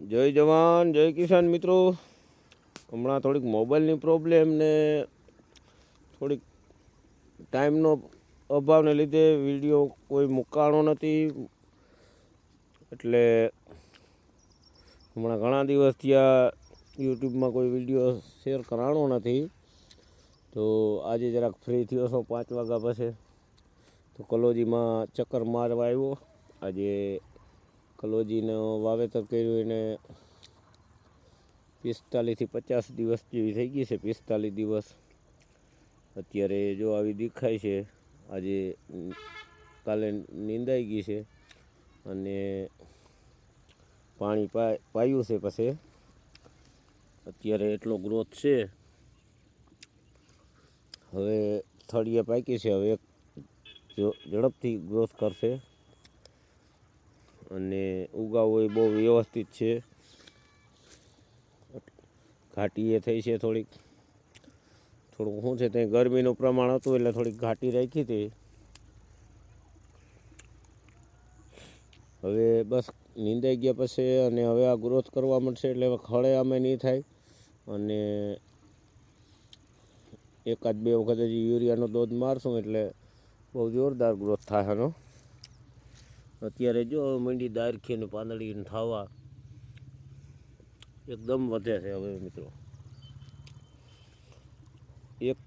જય જવાન, જય કિસાન મિત્રો. હમણાં થોડીક મોબાઈલની પ્રોબ્લેમ ને થોડીક ટાઈમનો અભાવને લીધે વીડિયો કોઈ મૂકાણો નથી. એટલે હમણાં ઘણા દિવસ થયા યુટ્યુબમાં કોઈ વીડિયો શેર કરાણો નથી. તો આજે જરાક ફ્રી થયો છો પાંચ વાગ્યા પછી. તો કલોજીમાં ચક્કર મારવા આવ્યો. આજે કલોજીનો વાવેતર કર્યું એને પિસ્તાલીસથી પચાસ દિવસ જેવી થઈ ગઈ છે, પિસ્તાલીસ દિવસ. અત્યારે જો આવી દેખાય છે, આજે કાલે નીંદાઈ ગઈ છે અને પાણી પાયું છે પછી. અત્યારે એટલો ગ્રોથ છે. હવે થળીએ પાકી છે, હવે એક ઝડપથી ગ્રોથ કરશે. અને ઉગાવો એ બહુ વ્યવસ્થિત છે. ઘાટી એ થઈ છે થોડીક. થોડુંક શું છે ત્યાં ગરમીનું પ્રમાણ હતું એટલે થોડીક ઘાટી રાખી હતી. હવે બસ નીંદાઈ ગયા પછી અને હવે આ ગ્રોથ કરવા મળશે એટલે હવે ખળે અમે નહીં થાય. અને એકાદ બે વખત હજી યુરિયાનો દોધ મારશું એટલે બહુ જોરદાર ગ્રોથ થાય એનો. અત્યારે જો મંડી દારખી ને પાંદડી ને થવા, એકદમ વધે છે હવે મિત્રો. એક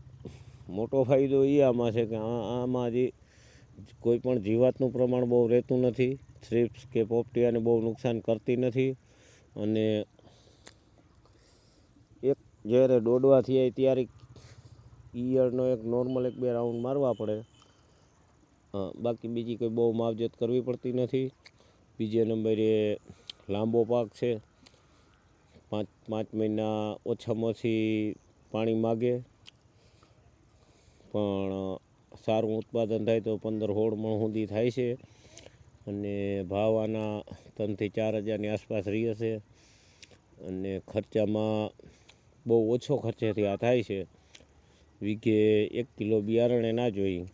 મોટો ફાયદો એ આમાં છે કે આમાં જે કોઈ પણ જીવાતનું પ્રમાણ બહુ રહેતું નથી થ્રીપ્સ કે પોપટીયાને બહુ નુકસાન કરતી નથી અને એક જ્યારે દોડવા થયા ત્યારે ઈયળનો એક નોર્મલ એક બે રાઉન્ડ મારવા પડે. બાકી બીજી કોઈ બહુ માવજત કરવી પડતી નથી. બીજે નંબરે લાંબો પાક છે. પાંચ પાંચ મહિના ઓછામાં ઓછી પાણી માગે. પણ સારું ઉત્પાદન થાય તો પંદર હોળ મણ સુધી થાય છે. અને ભાવ આના ત્રણથી ચાર હજારની આસપાસ રહી હશે. અને ખર્ચામાં બહુ ઓછો ખર્ચેથી આ થાય છે. વીઘે એક કિલો બિયારણે ના જોઈ.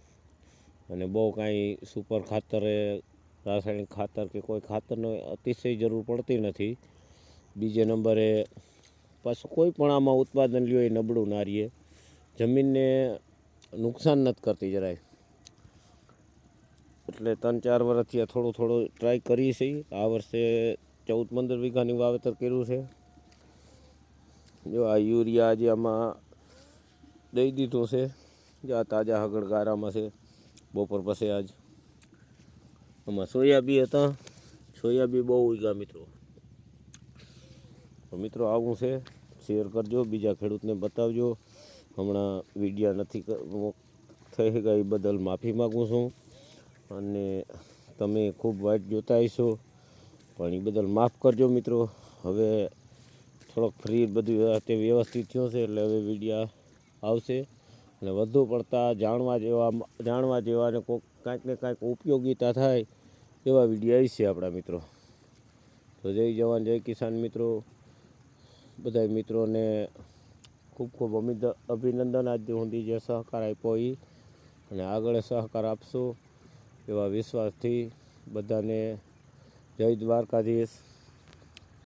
અને બહુ કાંઈ સુપર ખાતરે રાસાયણિક ખાતર કે કોઈ ખાતરનો અતિશય જરૂર પડતી નથી. બીજે નંબરે પાછું કોઈ પણ આમાં ઉત્પાદન લ્યો એ નબળું ના રહીએ. જમીનને નુકસાન નથી કરતી જરાય. એટલે ત્રણ ચાર વર્ષથી થોડું થોડું ટ્રાય કરી છીએ આ વર્ષે ચૌદ પંદર વીઘાની વાવેતર કર્યું છે. જો આ યુરિયા આજે આમાં દઈ દીધું છે, જે આ તાજા હગડ ગારામાં છે. બપોર પછી આજ આમાં સોયાબી હતા. સોયાબી બહુ ઉગ્યા મિત્રો. મિત્રો આવું છે. શેર કરજો. બીજા ખેડૂતને બતાવજો. હમણાં વિડીયા નથી થઈ એ બદલ માફી માગું છું. અને તમે ખૂબ વાઇટ જોતા હશો પણ એ બદલ માફ કરજો મિત્રો. હવે થોડોક ફ્રી બધું તે વ્યવસ્થિત થયો છે એટલે હવે વિડીયા આવશે. અને વધુ પડતા જાણવા જેવા જાણવા જેવા અને કોઈક કાંઈક ને કાંઈક ઉપયોગીતા થાય એવા વીડિયો છે આપણા મિત્રો. તો જય જવાન, જય કિસાન મિત્રો. બધા મિત્રોને ખૂબ ખૂબ અમિત, અભિનંદન. આજે સુધી જે સહકાર આપ્યો એ અને આગળ સહકાર આપશો એવા વિશ્વાસથી બધાને જય દ્વારકાધીશ.